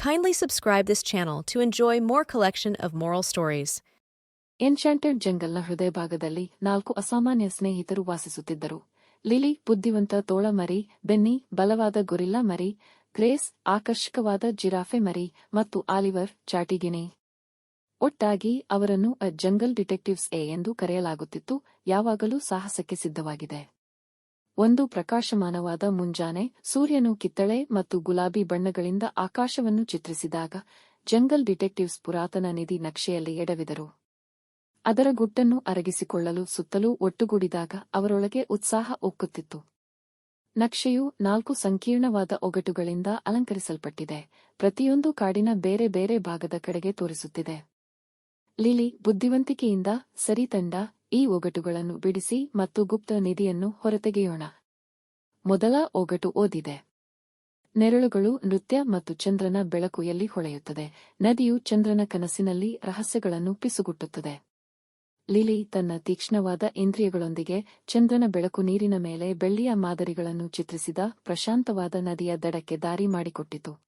Kindly subscribe this channel to enjoy more collection of moral stories. ಎನ್ಶಾಂಟೆಡ್ ಜಂಗಲ್ನ ಹೃದಯ ಭಾಗದಲ್ಲಿ ನಾಲ್ಕು ಅಸಾಮಾನ್ಯ ಸ್ನೇಹಿತರು ವಾಸಿಸುತ್ತಿದ್ದರು. ಲಿಲಿ, ಬುದ್ಧಿವಂತ ತೋಳ ಮರಿ, ಬೆನ್ನಿ, ಬಲವಾದ ಗೊರಿಲ್ಲಾ ಮರಿ, ಗ್ರೇಸ್, ಆಕರ್ಷಕವಾದ ಜಿರಾಫೆ ಮರಿ ಮತ್ತು ಆಲಿವರ್ ಚಾಟಿಗಿನಿ ಒಟ್ಟಾಗಿ ಅವರನ್ನು ಅ ಜಂಗಲ್ ಡಿಟೆಕ್ಟಿವ್ಸ್ ಎ ಎಂದು ಕರೆಯಲಾಗುತ್ತಿತ್ತು. ಯಾವಾಗಲೂ ಸಾಹಸಕ್ಕೆ ಸಿದ್ಧವಾಗಿದೆ. ಒಂದು ಪ್ರಕಾಶಮಾನವಾದ ಮುಂಜಾನೆ ಸೂರ್ಯನು ಕಿತ್ತಳೆ ಮತ್ತು ಗುಲಾಬಿ ಬಣ್ಣಗಳಿಂದ ಆಕಾಶವನ್ನು ಚಿತ್ರಿಸಿದಾಗ ಜಂಗಲ್ ಡಿಟೆಕ್ಟಿವ್ಸ್ ಪುರಾತನ ನಿಧಿ ನಕ್ಷೆಯಲ್ಲಿ ಎಡವಿದರು. ಅದರ ಗುಟ್ಟನ್ನು ಅರಗಿಸಿಕೊಳ್ಳಲು ಸುತ್ತಲೂ ಒಟ್ಟುಗೂಡಿದಾಗ ಅವರೊಳಗೆ ಉತ್ಸಾಹ ಒಕ್ಕುತ್ತಿತ್ತು ನಕ್ಷೆಯು ನಾಲ್ಕು ಸಂಕೀರ್ಣವಾದ ಒಗಟುಗಳಿಂದ ಅಲಂಕರಿಸಲ್ಪಟ್ಟಿದೆ. ಪ್ರತಿಯೊಂದು ಕಾಡಿನ ಬೇರೆ ಬೇರೆ ಭಾಗದ ಕಡೆಗೆ ತೋರಿಸುತ್ತಿದೆ. ಲಿಲಿ ಬುದ್ಧಿವಂತಿಕೆಯಿಂದ ಸರಿ ತಂಡ ಈ ಒಗಟುಗಳನ್ನು ಬಿಡಿಸಿ ಮತ್ತು ಗುಪ್ತ ನಿಧಿಯನ್ನು ಹೊರತೆಗೆಯೋಣ. ಮೊದಲ ಒಗಟು ಓದಿದೆ. ನೆರಳುಗಳು ನೃತ್ಯ ಮತ್ತು ಚಂದ್ರನ ಬೆಳಕು ಎಲ್ಲಿ ಹೊಳೆಯುತ್ತದೆ. ನದಿಯು ಚಂದ್ರನ ಕನಸಿನಲ್ಲಿ ರಹಸ್ಯಗಳನ್ನು ಪಿಸುಗುಟ್ಟುತ್ತದೆ. ಲಿಲಿ ತನ್ನ ತೀಕ್ಷ್ಣವಾದ ಇಂದ್ರಿಯಗಳೊಂದಿಗೆ ಚಂದ್ರನ ಬೆಳಕು ನೀರಿನ ಮೇಲೆ ಬೆಳ್ಳಿಯ ಮಾದರಿಗಳನ್ನು ಚಿತ್ರಿಸಿದ ಪ್ರಶಾಂತವಾದ ನದಿಯ ದಡಕ್ಕೆ ದಾರಿ ಮಾಡಿಕೊಟ್ಟಿತು.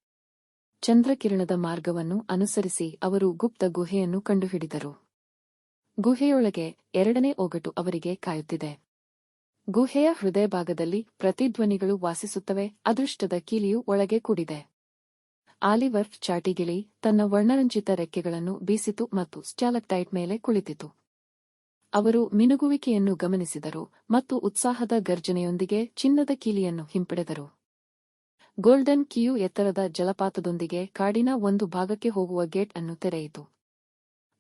ಚಂದ್ರಕಿರಣದ ಮಾರ್ಗವನ್ನು ಅನುಸರಿಸಿ ಅವರು ಗುಪ್ತ ಗುಹೆಯನ್ನು ಕಂಡುಹಿಡಿದರು. ಗುಹೆಯೊಳಗೆ ಎರಡನೇ ಒಗಟು ಅವರಿಗೆ ಕಾಯುತ್ತಿದೆ. ಗುಹೆಯ ಹೃದಯಭಾಗದಲ್ಲಿ ಪ್ರತಿಧ್ವನಿಗಳು ವಾಸಿಸುತ್ತವೆ, ಅದೃಷ್ಟದ ಕೀಲಿಯು ಒಳಗೆ ಕೂಡಿದೆ. ಆಲಿವರ್ ಚಾಟಿಗಿಳಿ ತನ್ನ ವರ್ಣರಂಜಿತ ರೆಕ್ಕೆಗಳನ್ನು ಬೀಸಿತು ಮತ್ತು ಸ್ಟ್ಯಾಲಕ್ಟೈಟ್ ಮೇಲೆ ಕುಳಿತಿತು. ಅವರು ಮಿನುಗುವಿಕೆಯನ್ನು ಗಮನಿಸಿದರು ಮತ್ತು ಉತ್ಸಾಹದ ಗರ್ಜನೆಯೊಂದಿಗೆ ಚಿನ್ನದ ಕೀಲಿಯನ್ನು ಹಿಂಪಡೆದರು. ಗೋಲ್ಡನ್ ಕಿಯು ಎತ್ತರದ ಜಲಪಾತದೊಂದಿಗೆ ಕಾಡಿನ ಒಂದು ಭಾಗಕ್ಕೆ ಹೋಗುವ ಗೇಟ್ ಅನ್ನು ತೆರೆಯಿತು.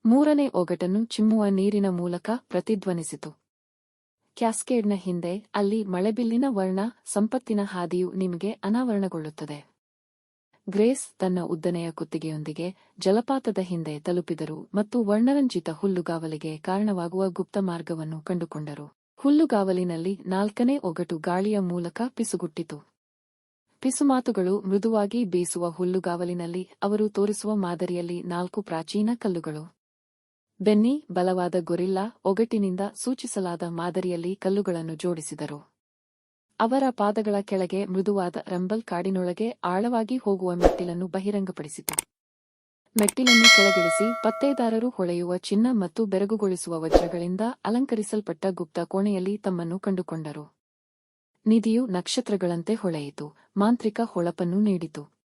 ಮೂರನೇ ಒಗಟನ್ನು ಚಿಮ್ಮುವ ನೀರಿನ ಮೂಲಕ ಪ್ರತಿಧ್ವನಿಸಿತು. ಕ್ಯಾಸ್ಕೇಡ್ನ ಹಿಂದೆ, ಅಲ್ಲಿ ಮಳೆಬಿಲ್ಲಿನ ವರ್ಣ, ಸಂಪತ್ತಿನ ಹಾದಿಯು ನಿಮಗೆ ಅನಾವರಣಗೊಳ್ಳುತ್ತದೆ. ಗ್ರೇಸ್ ತನ್ನ ಉದ್ದನೆಯ ಕುತ್ತಿಗೆಯೊಂದಿಗೆ ಜಲಪಾತದ ಹಿಂದೆ ತಲುಪಿದರು ಮತ್ತು ವರ್ಣರಂಜಿತ ಹುಲ್ಲುಗಾವಲಿಗೆ ಕಾರಣವಾಗುವ ಗುಪ್ತ ಮಾರ್ಗವನ್ನು ಕಂಡುಕೊಂಡರು. ಹುಲ್ಲುಗಾವಲಿನಲ್ಲಿ ನಾಲ್ಕನೇ ಒಗಟು ಗಾಳಿಯ ಮೂಲಕ ಪಿಸುಗುಟ್ಟಿತು. ಪಿಸುಮಾತುಗಳು ಮೃದುವಾಗಿ ಬೀಸುವ ಹುಲ್ಲುಗಾವಲಿನಲ್ಲಿ ಅವರು ತೋರಿಸುವ ಮಾದರಿಯಲ್ಲಿ ನಾಲ್ಕು ಪ್ರಾಚೀನ ಕಲ್ಲುಗಳು. ಬೆನ್ನಿ ಬಲವಾದ ಗೊರಿಲ್ಲಾ ಒಗಟಿನಿಂದ ಸೂಚಿಸಲಾದ ಮಾದರಿಯಲ್ಲಿ ಕಲ್ಲುಗಳನ್ನು ಜೋಡಿಸಿದರು. ಅವರ ಪಾದಗಳ ಕೆಳಗೆ ಮೃದುವಾದ ರಂಬಲ್ ಕಾಡಿನೊಳಗೆ ಆಳವಾಗಿ ಹೋಗುವ ಮೆಟ್ಟಿಲನ್ನು ಬಹಿರಂಗಪಡಿಸಿತು. ಮೆಟ್ಟಿಲನ್ನು ಕೆಳಗಿಳಿಸಿ ಪತ್ತೆದಾರರು ಹೊಳೆಯುವ ಚಿನ್ನ ಮತ್ತು ಬೆರಗುಗೊಳಿಸುವ ವಜ್ರಗಳಿಂದ ಅಲಂಕರಿಸಲ್ಪಟ್ಟ ಗುಪ್ತ ಕೋಣೆಯಲ್ಲಿ ತಮ್ಮನ್ನು ಕಂಡುಕೊಂಡರು. ನಿಧಿಯು ನಕ್ಷತ್ರಗಳಂತೆ ಹೊಳೆಯಿತು, ಮಾಂತ್ರಿಕ ಹೊಳಪನ್ನು ನೀಡಿತು.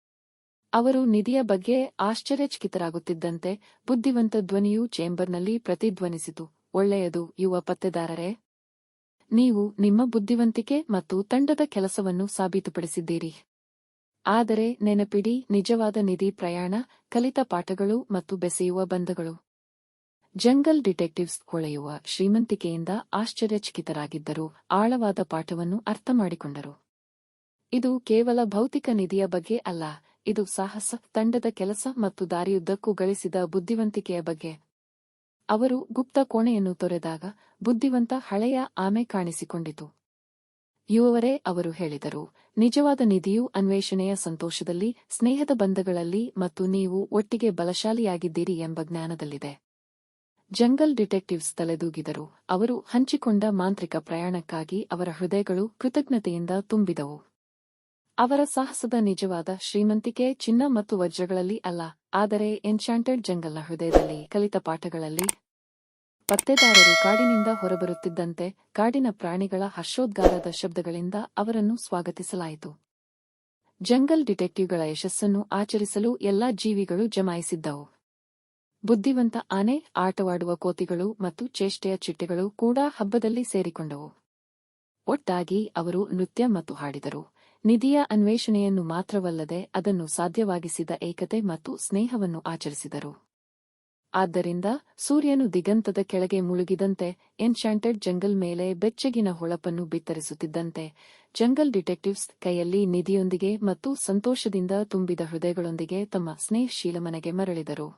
ಅವರು ನಿಧಿಯ ಬಗ್ಗೆ ಆಶ್ಚರ್ಯಚಕಿತರಾಗುತ್ತಿದ್ದಂತೆ ಬುದ್ಧಿವಂತ ಧ್ವನಿಯು ಚೇಂಬರ್ನಲ್ಲಿ ಪ್ರತಿಧ್ವನಿಸಿತು. ಒಳ್ಳೆಯದು, ಯುವ ಪತ್ತೆದಾರರೇ. ನೀವು ನಿಮ್ಮ ಬುದ್ಧಿವಂತಿಕೆ ಮತ್ತು ತಂಡದ ಕೆಲಸವನ್ನು ಸಾಬೀತುಪಡಿಸಿದ್ದೀರಿ. ಆದರೆ ನೆನಪಿಡಿ, ನಿಜವಾದ ನಿಧಿ ಪ್ರಯಾಣ, ಕಲಿತ ಪಾಠಗಳು ಮತ್ತು ಬೆಸೆಯುವ ಬಂಧಗಳು. ಜಂಗಲ್ ಡಿಟೆಕ್ಟಿವ್ಸ್ ಹೊಳೆಯುವ ಶ್ರೀಮಂತಿಕೆಯಿಂದ ಆಶ್ಚರ್ಯಚಕಿತರಾಗಿದ್ದರು, ಆಳವಾದ ಪಾಠವನ್ನು ಅರ್ಥಮಾಡಿಕೊಂಡರು. ಇದು ಕೇವಲ ಭೌತಿಕ ನಿಧಿಯ ಬಗ್ಗೆ ಅಲ್ಲ ಇದು ಸಾಹಸ, ತಂಡದ ಕೆಲಸ ಮತ್ತು ದಾರಿಯುದ್ದಕ್ಕೂ ಗಳಿಸಿದ ಬುದ್ಧಿವಂತಿಕೆಯ ಬಗ್ಗೆ. ಅವರು ಗುಪ್ತ ಕೋಣೆಯನ್ನು ತೊರೆದಾಗ ಬುದ್ಧಿವಂತ ಹಳೆಯ ಆಮೆ ಕಾಣಿಸಿಕೊಂಡಿತು. ಯುವವರೇ ಅವರು ಹೇಳಿದರು, ನಿಜವಾದ ನಿಧಿಯು ಅನ್ವೇಷಣೆಯ ಸಂತೋಷದಲ್ಲಿ, ಸ್ನೇಹದ ಬಂಧಗಳಲ್ಲಿ ಮತ್ತು ನೀವು ಒಟ್ಟಿಗೆ ಬಲಶಾಲಿಯಾಗಿದ್ದೀರಿ ಎಂಬ ಜ್ಞಾನದಲ್ಲಿದೆ. Jungle detectives ತಲೆದೂಗಿದರು. ಅವರು ಹಂಚಿಕೊಂಡ ಮಾಂತ್ರಿಕ ಪ್ರಯಾಣಕ್ಕಾಗಿ ಅವರ ಹೃದಯಗಳು ಕೃತಜ್ಞತೆಯಿಂದ ತುಂಬಿದವು. ಅವರ ಸಾಹಸದ ನಿಜವಾದ ಶ್ರೀಮಂತಿಕೆ ಚಿನ್ನ ಮತ್ತು ವಜ್ರಗಳಲ್ಲಿ ಅಲ್ಲ, ಆದರೆ ಎನ್ಶಾಂಟೆಡ್ ಜಂಗಲ್ನ ಹೃದಯದಲ್ಲಿ ಕಲಿತ ಪಾಠಗಳಲ್ಲಿ ಪತ್ತೆದಾರರು ಕಾಡಿನಿಂದ ಹೊರಬರುತ್ತಿದ್ದಂತೆ ಕಾಡಿನ ಪ್ರಾಣಿಗಳ ಹರ್ಷೋದ್ಗಾರದ ಶಬ್ದಗಳಿಂದ ಅವರನ್ನು ಸ್ವಾಗತಿಸಲಾಯಿತು. ಜಂಗಲ್ ಡಿಟೆಕ್ಟಿವ್ಗಳ ಯಶಸ್ಸನ್ನು ಆಚರಿಸಲು ಎಲ್ಲಾ ಜೀವಿಗಳು ಜಮಾಯಿಸಿದ್ದವು. ಬುದ್ಧಿವಂತ ಆನೆ, ಆಟವಾಡುವ ಕೋತಿಗಳು ಮತ್ತು ಚೇಷ್ಟೆಯ ಚಿಟ್ಟೆಗಳು ಕೂಡ ಹಬ್ಬದಲ್ಲಿ ಸೇರಿಕೊಂಡವು. ಒಟ್ಟಾಗಿ ಅವರು ನೃತ್ಯ ಮತ್ತು ಹಾಡಿದರು. ನಿಧಿಯ ಅನ್ವೇಷಣೆಯನ್ನು ಮಾತ್ರವಲ್ಲದೆ ಅದನ್ನು ಸಾಧ್ಯವಾಗಿಸಿದ ಏಕತೆ ಮತ್ತು ಸ್ನೇಹವನ್ನು ಆಚರಿಸಿದರು. ಆದ್ದರಿಂದ ಸೂರ್ಯನು ದಿಗಂತದ ಕೆಳಗೆ ಮುಳುಗಿದಂತೆ ಎನ್ಶಾಂಟೆಡ್ ಜಂಗಲ್ ಮೇಲೆ ಬೆಚ್ಚಗಿನ ಹೊಳಪನ್ನು ಬಿತ್ತರಿಸುತ್ತಿದ್ದಂತೆ ಜಂಗಲ್ ಡಿಟೆಕ್ಟಿವ್ಸ್ ಕೈಯಲ್ಲಿ ನಿಧಿಯೊಂದಿಗೆ ಮತ್ತು ಸಂತೋಷದಿಂದ ತುಂಬಿದ ಹೃದಯಗಳೊಂದಿಗೆ ತಮ್ಮ ಸ್ನೇಹಶೀಲ ಮನೆಗೆ ಮರಳಿದರು.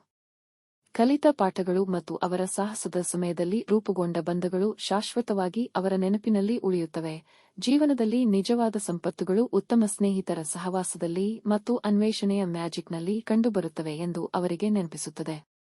ಕಲಿತ ಪಾಠಗಳು ಮತ್ತು ಅವರ ಸಾಹಸದ ಸಮಯದಲ್ಲಿ ರೂಪುಗೊಂಡ ಬಂಧಗಳು ಶಾಶ್ವತವಾಗಿ ಅವರ ನೆನಪಿನಲ್ಲಿ ಉಳಿಯುತ್ತವೆ. ಜೀವನದಲ್ಲಿ ನಿಜವಾದ ಸಂಪತ್ತುಗಳು ಉತ್ತಮ ಸ್ನೇಹಿತರ ಸಹವಾಸದಲ್ಲಿ ಮತ್ತು ಅನ್ವೇಷಣೆಯ ಮ್ಯಾಜಿಕ್ನಲ್ಲಿ ಕಂಡುಬರುತ್ತವೆ ಎಂದು ಅವರಿಗೆ ನೆನಪಿಸುತ್ತದೆ.